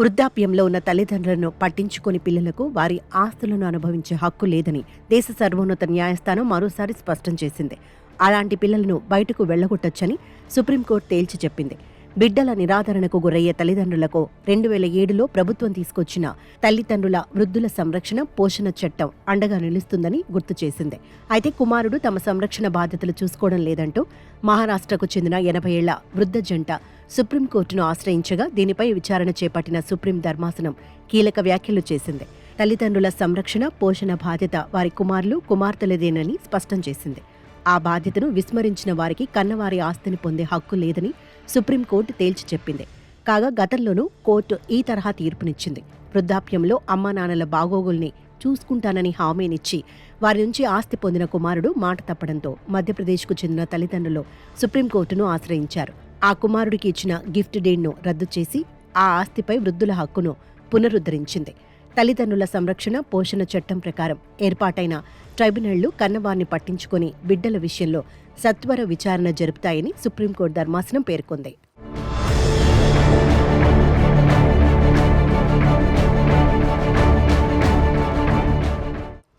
వృద్ధాప్యంలో ఉన్న తల్లిదండ్రులను పట్టించుకొని పిల్లలకు వారి ఆస్తులను అనుభవించే హక్కు లేదని దేశ సర్వోన్నత న్యాయస్థానం మరోసారి స్పష్టం చేసింది. అలాంటి పిల్లలను బయటకు వెళ్ళగొట్టొచ్చని సుప్రీంకోర్టు తేల్చి చెప్పింది. బిడ్డల నిరాదరణకు గురయ్యే తల్లిదండ్రులకు రెండు వేల ఏడులో ప్రభుత్వం తీసుకొచ్చిన తల్లిదండ్రుల వృద్ధుల సంరక్షణ పోషణ చట్టం అండగా నిలుస్తుందని గుర్తు చేసింది. అయితే కుమారుడు తమ సంరక్షణ బాధ్యతలు చూసుకోవడం లేదంటూ మహారాష్ట్రకు చెందిన ఎనభై ఏళ్ళ వృద్ధ జంట సుప్రీంకోర్టును ఆశ్రయించగా దీనిపై విచారణ చేపట్టిన సుప్రీం ధర్మాసనం కీలక వ్యాఖ్యలు చేసింది. తల్లిదండ్రుల సంరక్షణ పోషణ బాధ్యత వారి కుమారులు కుమార్తెలదేనని స్పష్టం చేసింది. ఆ బాధ్యతను విస్మరించిన వారికి కన్నవారి ఆస్తిని పొందే హక్కు లేదని సుప్రీంకోర్టు తేల్చి చెప్పింది. కాగా గతంలోనూ కోర్టు ఈ తరహా తీర్పునిచ్చింది. వృద్ధాప్యంలో అమ్మా నాన్నల బాగోగుల్ని చూసుకుంటానని హామీనిచ్చి వారి నుంచి ఆస్తి పొందిన కుమారుడు మాట తప్పడంతో మధ్యప్రదేశ్కు చెందిన తల్లిదండ్రులు సుప్రీంకోర్టును ఆశ్రయించారు. ఆ కుమారుడికి ఇచ్చిన గిఫ్ట్ డీడ్ను రద్దు చేసి ఆ ఆస్తిపై వృద్ధుల హక్కును పునరుద్ధరించింది. తల్లిదండ్రుల సంరక్షణ పోషణ చట్టం ప్రకారం ఏర్పాటైన ట్రైబ్యునళ్ళు కన్నవారిని పట్టించుకొని బిడ్డల విషయంలో సత్వర విచారణ జరుపుతాయని సుప్రీంకోర్టు ధర్మాసనం పేర్కొంది.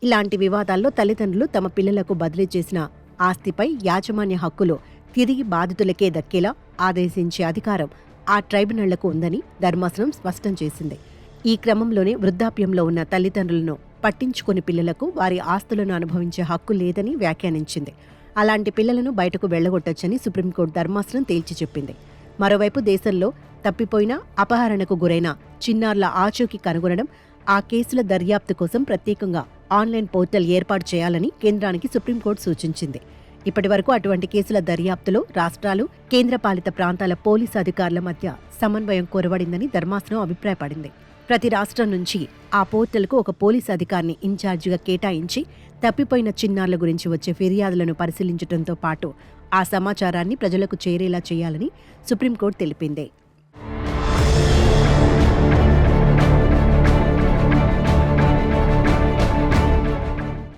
ఇలాంటి వివాదాల్లో తల్లిదండ్రులు తమ పిల్లలకు బదిలీ చేసిన ఆస్తిపై యాజమాన్య హక్కులు తిరిగి బాధితులకే దక్కేలా ఆదేశించే అధికారం ఆ ట్రైబ్యునళ్ళకు ఉందని ధర్మాసనం స్పష్టం చేసింది. ఈ క్రమంలోనే వృద్ధాప్యంలో ఉన్న తల్లిదండ్రులను పట్టించుకుని పిల్లలకు వారి ఆస్తులను అనుభవించే హక్కు లేదని వ్యాఖ్యానించింది. అలాంటి పిల్లలను బయటకు వెళ్ళగొట్టొచ్చని సుప్రీంకోర్టు ధర్మాసనం తేల్చి చెప్పింది. మరోవైపు దేశంలో తప్పిపోయిన అపహరణకు గురైన చిన్నారుల ఆచూకీ కనుగొనడం ఆ కేసుల దర్యాప్తు కోసం ప్రత్యేకంగా ఆన్లైన్ పోర్టల్ ఏర్పాటు చేయాలని కేంద్రానికి సుప్రీంకోర్టు సూచించింది. ఇప్పటివరకు అటువంటి కేసుల దర్యాప్తులో రాష్ట్రాలు కేంద్రపాలిత ప్రాంతాల పోలీసు అధికారుల మధ్య సమన్వయం కొరవడిందని ధర్మాసనం అభిప్రాయపడింది. ప్రతి రాష్ట్రం నుంచి ఆ పోర్టల్కు ఒక పోలీసు అధికారిని ఇన్ఛార్జిగా కేటాయించి తప్పిపోయిన చిన్నారుల గురించి వచ్చే ఫిర్యాదులను పరిశీలించడంతో పాటు ఆ సమాచారాన్ని ప్రజలకు చేరేలా చేయాలని సుప్రీంకోర్టు తెలిపింది.